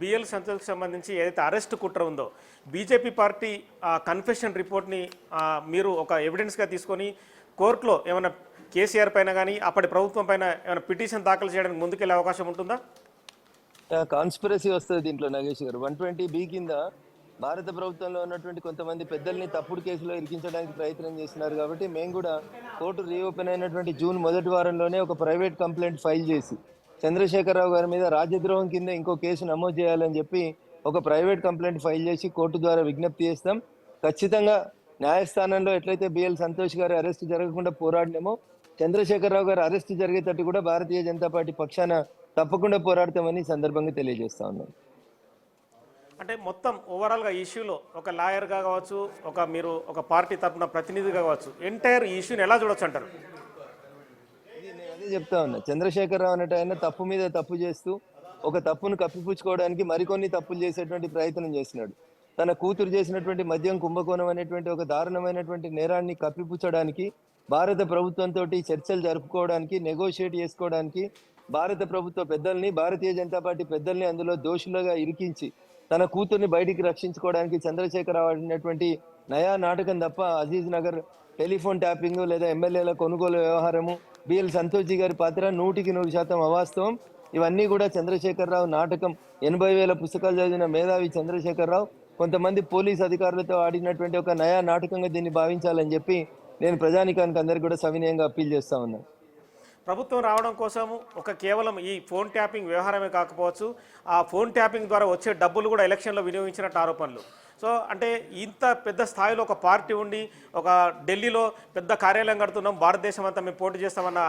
BL సంతోష్కి సంబంధించి ఏదైతే arrest కుట్ర ఉందో బీజేపీ పార్టీ ఆ కన్ఫెషన్ రిపోర్ట్ని మీరు ఒక ఎవిడెన్స్గా తీసుకొని కోర్టులో ఏమైనా కేసీఆర్ పైన కానీ అప్పటి ప్రభుత్వం పైన ఏమైనా పిటిషన్ దాఖలు చేయడానికి ముందుకెళ్ళే అవకాశం ఉంటుందా? కాన్స్పిరసీ వస్తుంది దీంట్లో నాగేష్ గారు. వన్ ట్వంటీ బి కింద భారత ప్రభుత్వంలో ఉన్నటువంటి కొంతమంది పెద్దల్ని తప్పుడు కేసులో ఇరికించడానికి ప్రయత్నం చేస్తున్నారు కాబట్టి మేము కూడా కోర్టు రీఓపెన్ అయినటువంటి జూన్ మొదటి వారంలోనే ఒక ప్రైవేట్ కంప్లైంట్ ఫైల్ చేసి చంద్రశేఖరరావు గారి మీద రాజద్రోహం కింద ఇంకో కేసు నమోదు చేయాలని చెప్పి ఒక ప్రైవేట్ కంప్లైంట్ ఫైల్ చేసి కోర్టు ద్వారా విజ్ఞప్తి చేస్తాం. ఖచ్చితంగా న్యాయస్థానంలో ఎట్లయితే బిఎల్ సంతోష్ గారి అరెస్టు జరగకుండా పోరాడినామో చంద్రశేఖరరావు గారు అరెస్టు జరిగేటట్టు కూడా భారతీయ జనతా పార్టీ పక్షాన తప్పకుండా పోరాడతామని సందర్భంగా తెలియజేస్తా ఉన్నాం. అంటే మొత్తం ఓవరాల్గా ఇష్యూలో ఒక లాయర్గా కావచ్చు ఒక మీరు ఒక పార్టీ తరపున ప్రతినిధిగా కావచ్చు ఎంటైర్ ఇష్యూని ఎలా చూడొచ్చు అంటారు? అదే చెప్తా ఉన్నా. చంద్రశేఖరరావు అనేట ఆయన తప్పు మీద తప్పు చేస్తూ ఒక తప్పును కప్పిపుచ్చుకోవడానికి మరికొన్ని తప్పులు చేసేటువంటి ప్రయత్నం చేసినాడు తన కూతురు చేసినటువంటి మద్యం కుంభకోణం అనేటువంటి ఒక దారుణమైనటువంటి నేరాన్ని కప్పిపుచ్చడానికి భారత ప్రభుత్వంతో చర్చలు జరుపుకోవడానికి నెగోషియేట్ చేసుకోవడానికి భారత ప్రభుత్వ పెద్దల్ని భారతీయ జనతా పార్టీ పెద్దల్ని అందులో దోషులుగా ఇరికించి తన కూతుర్ని బయటికి రక్షించుకోవడానికి చంద్రశేఖరరావు అనేటువంటి నయా నాటకం తప్ప అజీజ్ నగర్ టెలిఫోన్ ట్యాపింగ్ లేదా ఎమ్మెల్యేల కొనుగోలు వ్యవహారము. బిఎల్ సంతోష్జీ గారి పాత్ర నూటికి నూరు శాతం అవాస్తవం. ఇవన్నీ కూడా చంద్రశేఖరరావు నాటకం. ఎనభై వేల పుస్తకాలు చదివిన మేధావి చంద్రశేఖరరావు కొంతమంది పోలీస్ అధికారులతో ఆడినటువంటి ఒక నయా నాటకంగా దీన్ని భావించాలని చెప్పి నేను ప్రజానికానికి అందరికి కూడా సవినయంగా అప్పీల్ చేస్తా ఉన్నాను. ప్రభుత్వం రావడం కోసము ఒక కేవలం ఈ ఫోన్ ట్యాపింగ్ వ్యవహారమే కాకపోవచ్చు ఆ ఫోన్ ట్యాపింగ్ ద్వారా వచ్చే డబ్బులు కూడా ఎలక్షన్లో వినియోగించినట్టు ఆరోపణలు. సో అంటే ఇంత పెద్ద స్థాయిలో ఒక పార్టీ ఉండి ఒక ఢిల్లీలో పెద్ద కార్యాలయం కడుతున్నాం భారతదేశం అంతా మేము పోటీ చేస్తామన్న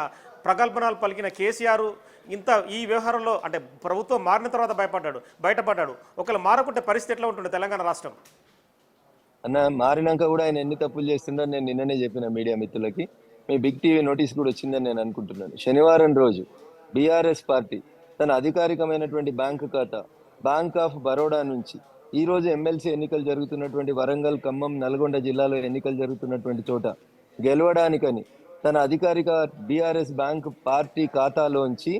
ప్రగల్భనాలు పలికిన కేసీఆర్ ఇంత ఈ వ్యవహారంలో అంటే ప్రభుత్వం మారిన తర్వాత భయపడ్డాడు బయటపడ్డాడు. ఒకవేళ మారకుంటే పరిస్థితి ఎట్లా ఉంటుంది తెలంగాణ రాష్ట్రం? అన్న మారినాక కూడా ఆయన ఎన్ని తప్పులు చేస్తుండో నేను నిన్ననే చెప్పిన మీడియా మిత్రులకి. మీ బిగ్ టీవీ నోటీస్ కూడా వచ్చిందని నేను అనుకుంటున్నాను. శనివారం రోజు బీఆర్ఎస్ పార్టీ తన అధికారికమైనటువంటి బ్యాంకు ఖాతా బ్యాంక్ ఆఫ్ బరోడా నుంచి ఈ రోజు ఎమ్మెల్సీ ఎన్నికలు జరుగుతున్నటువంటి వరంగల్ ఖమ్మం నల్గొండ జిల్లాలో ఎన్నికలు జరుగుతున్నటువంటి చోట గెలవడానికని తన అధికారిక బీఆర్ఎస్ బ్యాంక్ పార్టీ ఖాతాలోంచి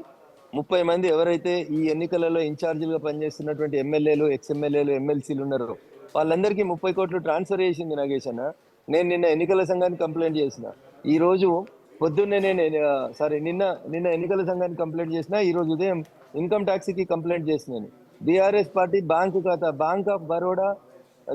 ముప్పై మంది ఎవరైతే ఈ ఎన్నికలలో ఇన్ఛార్జీలుగా పనిచేస్తున్నటువంటి ఎమ్మెల్యేలు ఎక్స్ఎమ్మెల్యేలు ఎమ్మెల్సీలు ఉన్నారో వాళ్ళందరికీ ముప్పై కోట్లు ట్రాన్స్ఫర్ చేసింది నాగేష్ అన్న నేను నిన్న ఎన్నికల సంఘానికి కంప్లైంట్ చేసిన. ఈ రోజు పొద్దున్నే నేను సారీ నిన్న నిన్న ఎన్నికల సంఘానికి కంప్లైంట్ చేసిన ఈ రోజు ఉదయం ఇన్కమ్ ట్యాక్స్కి కంప్లైంట్ చేసినాను బీఆర్ఎస్ పార్టీ బ్యాంకు ఖాతా bank of Baroda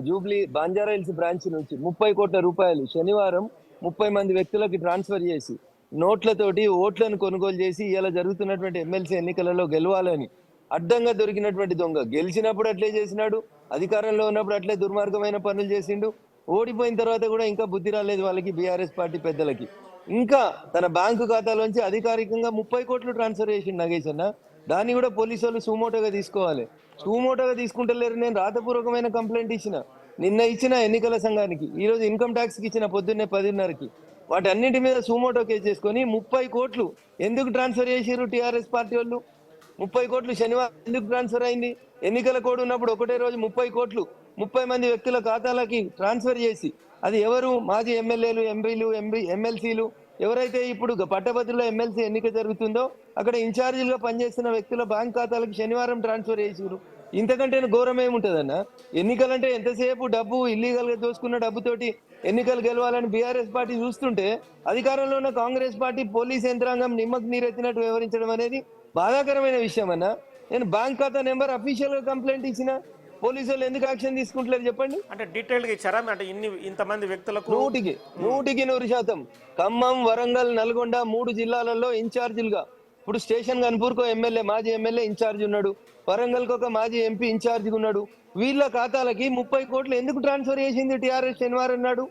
Jubilee Banjara Hills branch నుంచి ముప్పై కోట్ల రూపాయలు శనివారం ముప్పై మంది వ్యక్తులకి ట్రాన్స్ఫర్ చేసి నోట్లతోటి ఓట్లను కొనుగోలు చేసి ఇలా జరుగుతున్నటువంటి ఎమ్మెల్సీ ఎన్నికలలో గెలవాలని అడ్డంగా దొరికినటువంటి దొంగ గెలిచినప్పుడు అట్లే చేసినాడు అధికారంలో ఉన్నప్పుడు అట్లే దుర్మార్గమైన పనులు చేసిండు. ఓడిపోయిన తర్వాత కూడా ఇంకా బుద్ధి రాలేదు వాళ్ళకి బీఆర్ఎస్ పార్టీ పెద్దలకి. ఇంకా తన బ్యాంకు ఖాతాలోంచి అధికారికంగా ముప్పై కోట్లు ట్రాన్స్ఫర్ చేసిండు నాగేష్ అన్న. దాన్ని కూడా పోలీసు వాళ్ళు సుమోటోగా తీసుకోవాలి. సుమోటోగా తీసుకుంటలేరు నేను రాతపూర్వకమైన కంప్లైంట్ ఇచ్చిన. నిన్న ఇచ్చిన ఎన్నికల సంఘానికి. ఈరోజు ఇన్కమ్ ట్యాక్స్కి ఇచ్చిన పొద్దున్నే పదిన్నరకి. వాటన్నిటి మీద సుమోటో కేసు చేసుకొని ముప్పై కోట్లు ఎందుకు ట్రాన్స్ఫర్ చేసారు టీఆర్ఎస్ పార్టీ వాళ్ళు? ముప్పై కోట్లు శనివారం ఎందుకు ట్రాన్స్ఫర్ అయింది? ఎన్నికల కోడ్ ఉన్నప్పుడు ఒకటే రోజు ముప్పై కోట్లు ముప్పై మంది వ్యక్తుల ఖాతాలకి ట్రాన్స్ఫర్ చేసి అది ఎవరు? మాజీ ఎమ్మెల్యేలు ఎంపీలు ఎంపీ ఎమ్మెల్సీలు ఎవరైతే ఇప్పుడు గ- పట్టభద్రుల ఎమ్మెల్సీ ఎన్నిక జరుగుతుందో అక్కడ ఇన్ఛార్జీలుగా పనిచేస్తున్న వ్యక్తుల బ్యాంక్ ఖాతాలకు శనివారం ట్రాన్స్ఫర్ చేసిరు ఇంతకంటే ఘోరం ఏముంటదన్న? ఎన్నికలంటే ఎంతసేపు డబ్బు ఇల్లీగల్గా దోసుకున్న డబ్బుతోటి ఎన్నికలు గెలవాలని బీఆర్ఎస్ పార్టీ చూస్తుంటే అధికారంలో ఉన్న కాంగ్రెస్ పార్టీ పోలీస్ యంత్రాంగం నిమ్మకు నీరెత్తినట్టు వ్యవహరించడం అనేది బాధాకరమైన విషయం అన్న నేను బ్యాంక్ ఖాతా నెంబర్ అఫీషియల్గా కంప్లైంట్ ఇచ్చిన పోలీసు వాళ్ళు ఎందుకు యాక్షన్ తీసుకుంటలేరు చెప్పండి? అంటే డీటెయిల్గా ఇచ్చారా? అంటే ఇన్ని ఇంతమంది వ్యక్తులకు నూటికి నూటికి నూరు శాతం. ఖమ్మం వరంగల్ నల్గొండ మూడు జిల్లాలలో ఇన్ఛార్జీలుగా ఇప్పుడు స్టేషన్ కనుపూర్కో ఎమ్మెల్యే మాజీ ఎమ్మెల్యే ఇన్ఛార్జ్ ఉన్నాడు. వరంగల్కి ఒక మాజీ ఎంపీ ఇన్ఛార్జ్ ఉన్నాడు. వీళ్ళ ఖాతాలకి ముప్పై కోట్లు ఎందుకు ట్రాన్స్ఫర్ చేసింది టీఆర్ఎస్ శనివారం నాడు?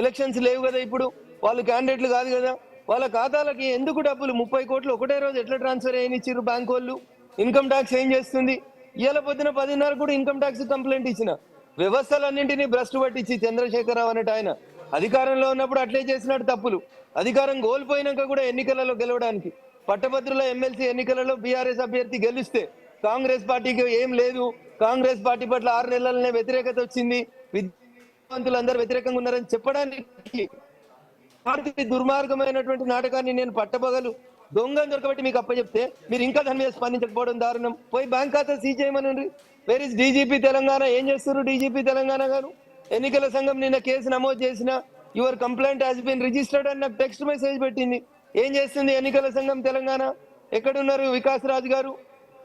ఎలక్షన్స్ లేవు కదా ఇప్పుడు. వాళ్ళు క్యాండిడేట్లు కాదు కదా. వాళ్ళ ఖాతాలకి ఎందుకు డబ్బులు? ముప్పై కోట్లు ఒకటే రోజు ఎట్లా ట్రాన్స్ఫర్ చేయనిచ్చారు బ్యాంక్ వాళ్ళు? ఇన్కమ్ ట్యాక్స్ ఏం చేస్తుంది? ఇవాళ పొద్దున పదిన్నర కూడా ఇన్కమ్ ట్యాక్స్ కంప్లైంట్ ఇచ్చిన. వ్యవస్థలన్నింటినీ భ్రష్టు పట్టించి చంద్రశేఖరరావు అనేట ఆయన. అధికారంలో ఉన్నప్పుడు అట్లే చేసినాడు తప్పులు. అధికారం కోల్పోయినాక కూడా ఎన్నికలలో గెలవడానికి. పట్టభద్రుల ఎమ్మెల్సీ ఎన్నికలలో బీఆర్ఎస్ అభ్యర్థి గెలిస్తే కాంగ్రెస్ పార్టీకి ఏం లేదు. కాంగ్రెస్ పార్టీ పట్ల ఆరు నెలలనే వ్యతిరేకత వచ్చింది. విద్యావంతులందరూ వ్యతిరేకంగా ఉన్నారని చెప్పడానికి పార్టీ దుర్మార్గమైనటువంటి నాటకాన్ని నేను పట్టబగలు దొంగని దొరకబట్టి మీకు అప్పచెప్తే మీరు ఇంకా దాని మీద స్పందించకపోవడం దారుణం. పోయి బ్యాంక్ ఖాతా సీజ్ చేయమనండి. Where is DGP Telangana? ఏం చేస్తారు డీజీపీ తెలంగాణ గారు? ఎన్నికల సంఘం నిన్న కేసు నమోదు చేసిన your complaint has been registered అని నాకు టెక్స్ట్ మెసేజ్ పెట్టింది. ఏం చేస్తుంది ఎన్నికల సంఘం తెలంగాణ? ఎక్కడున్నారు వికాస్ రాజ్ గారు?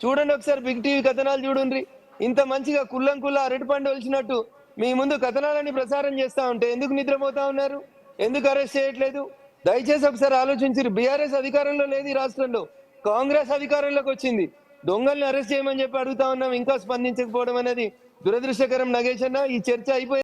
చూడండి ఒకసారి బిగ్ టీవీ కథనాలు చూడండి ఇంత మంచిగా కుల్లం కుల్ల అరటిపండు వచ్చినట్టు మీ ముందు కథనాలని ప్రసారం చేస్తా ఉంటే ఎందుకు నిద్రపోతా ఉన్నారు? ఎందుకు అరెస్ట్ చేయట్లేదు? దయచేసి ఒకసారి ఆలోచించారు బీఆర్ఎస్ అధికారంలో లేదు ఈ రాష్ట్రంలో. కాంగ్రెస్ అధికారంలోకి వచ్చింది. దొంగల్ని అరెస్ట్ చేయమని చెప్పి అడుగుతా ఉన్నాం. ఇంకా స్పందించకపోవడం అనేది దురదృష్టకరం. నగేష్ అన్న ఈ చర్చ అయిపోయింది.